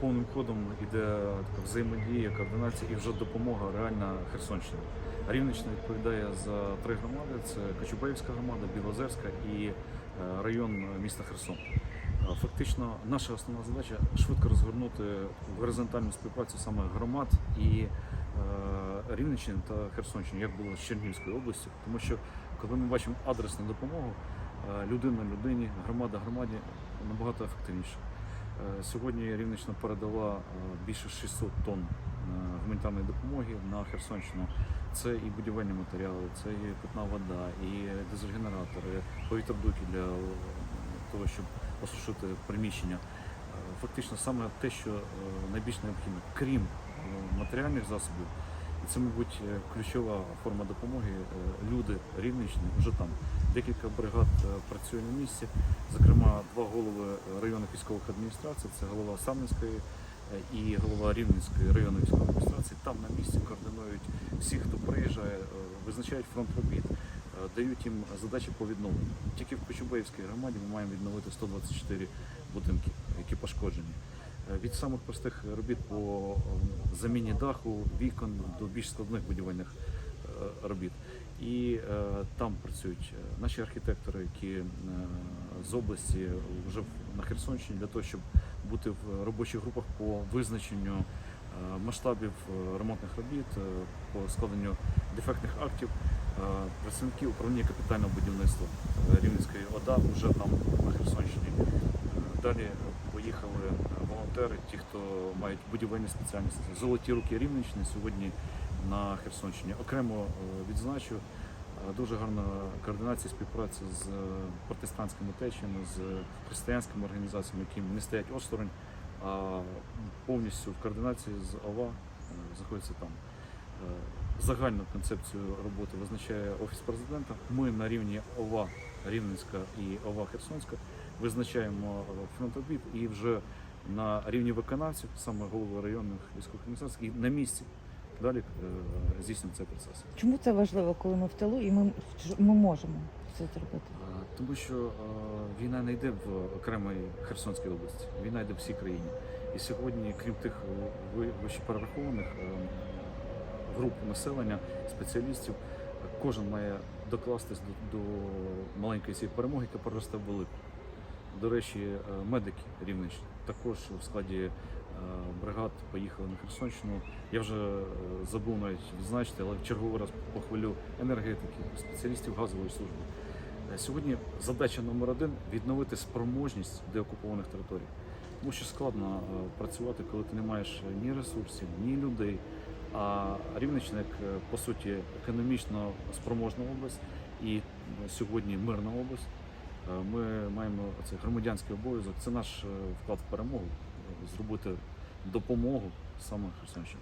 повним ходом іде така взаємодія, координація і вже допомога реальна Херсонщині. Рівненщина відповідає за три громади: це Кочубеївська громада, Білозерська і е, район міста Херсон. Фактично, наша основна задача швидко розгорнути горизонтальну співпрацю саме громад і е, Рівненщини та Херсонщини, як було з Чернігівською областю, тому що коли ми бачимо адресну допомогу, е, людина людині, громада громаді набагато ефективніше. Е, Сьогодні Рівненщина передала е, більше 600 тонн е, гуманітарної допомоги на Херсонщину. Це і будівельні матеріали, це і питна вода, і дизель-генератори, повітродуки для того, щоб осушити приміщення. Фактично саме те, що найбільш необхідно, крім матеріальних засобів, це, мабуть, е, ключова форма допомоги. е, Люди Рівненщини вже там. Декілька бригад е, працює на місці. Зокрема, два голови районних військових адміністрацій, це голова Самненської е, і голова Рівненської районної військової адміністрації. Там на місці координують всіх, хто приїжджає, визначають фронт робіт, дають їм задачі по відновленню. Тільки в Кочубеївській громаді ми маємо відновити 124 будинки, які пошкоджені. Е, Від самих простих робіт по е, заміні даху, вікон до більш складних будівельних е, робіт. І е, там працюють наші архітектори, які з області вже на Херсонщині для того, щоб бути в робочих групах по визначенню масштабів ремонтних робіт, по складенню дефектних актів. Працівники управління капітального будівництва Рівненської ОДА вже там на Херсонщині. Далі поїхали е, волонтери, ті, хто мають будівельні спеціальності. Золоті руки Рівненщини сьогодні на Херсонщині. Окремо е, відзначу е, дуже гарна координація співпраці з протестантськими течіями, з християнськими організаціями, які не стоять осторонь, а повністю в координації з ОВА знаходяться там. Загальну концепцію роботи визначає Офіс президента. Ми на рівні ОВА Рівненська і ОВА Херсонська визначаємо е, фронт і вже на рівні виконавців, саме голови районних військових адміністрацій, і на місці далі е, здійснюємо цей процес. Чому це важливо, коли ми в тилу і ми, ми можемо це зробити? Е, Тому що війна не йде в окремій Херсонській області, війна йде в всій країні. І сьогодні, крім тих ви- вище перерахованих груп населення, спеціалістів, кожен має докластись до, до маленької цієї перемоги, яка переросте в велику. До речі, е, медики Рівненщини також в складі е, бригад поїхали на Херсонщину. Я вже е, забув навіть відзначити, але в черговий раз похвалю енергетики, спеціалістів газової служби. Сьогодні задача номер один відновити спроможність деокупованих територій. Тому що складно працювати, коли ти не маєш ні ресурсів, ні людей. А Рівненщина, як е, по суті економічно спроможна область і е, сьогодні мирна область. Е, Ми маємо цей громадянський обов'язок. Це наш вклад в перемогу зробити допомогу саме Херсонщині.